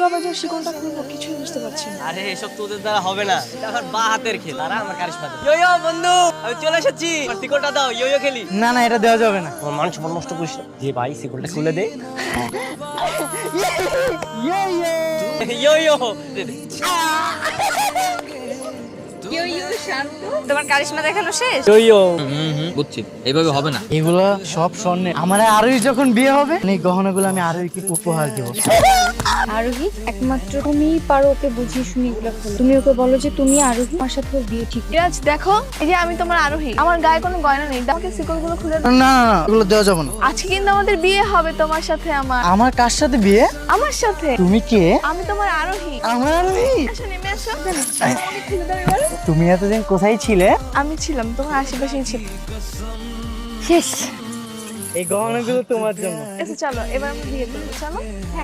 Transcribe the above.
তবে যে শিকলটা খুলবো কিছুই বুঝতে পারছি না। আরে এসব তোদের দ্বারা হবে না। এটা আমার বা হাতের খেল আর আমার কারিশমা ইয়ো ইয়ো বন্ধু আমি চলে এসেছি। শিকলটা দাও ইয়ো ইয়ো খেলি। না না এটা দেওয়া যাবে না। আমার মানুষ মন নষ্ট করিস যে ভাই শিকলটা খুলে দে। ইয়ো ইয়ো ইয়ো। দে। তোমার কারিশমা দেখানো শেষ? হুম হুম বুঝছি। এইভাবে হবে না। এগুলো সব স্বর্ণে। আমার আরোহী যখন বিয়ে হবে এই গহনাগুলো আমি আরোহীকে উপহার দেবো? আরোহী একমাত্র তুমিই পারো ওকে বুঝিয়ে শুনিয়ে এগুলো তুমি ওকে বলো যে তুমি আরোহী আমার সাথে বিয়ে ঠিক। বিরাজ দেখো এই যে আমি তোমার আরোহী। আমার গায়ে কোনো গয়না নেই। আমাকে শিকলগুলো খুলে দাও। না না এগুলো দেওয়া যাবে না। আজকে কিন্তু আমাদের বিয়ে হবে তোমার সাথে আমার। আমার কার সাথে বিয়ে? আমার সাথে? তুমি কে? আমি তোমার আরোহী। আমার আরোহী? আসো নেমে আসো। তুমি এতদিন কোথায় ছিলে? আমি ছিলাম তোমার আশেপাশেই ছিলাম। শেষ। এই গহনাগুলো তোমার জন্য। এসে চলো এবার আমি বিয়ে করব চলো।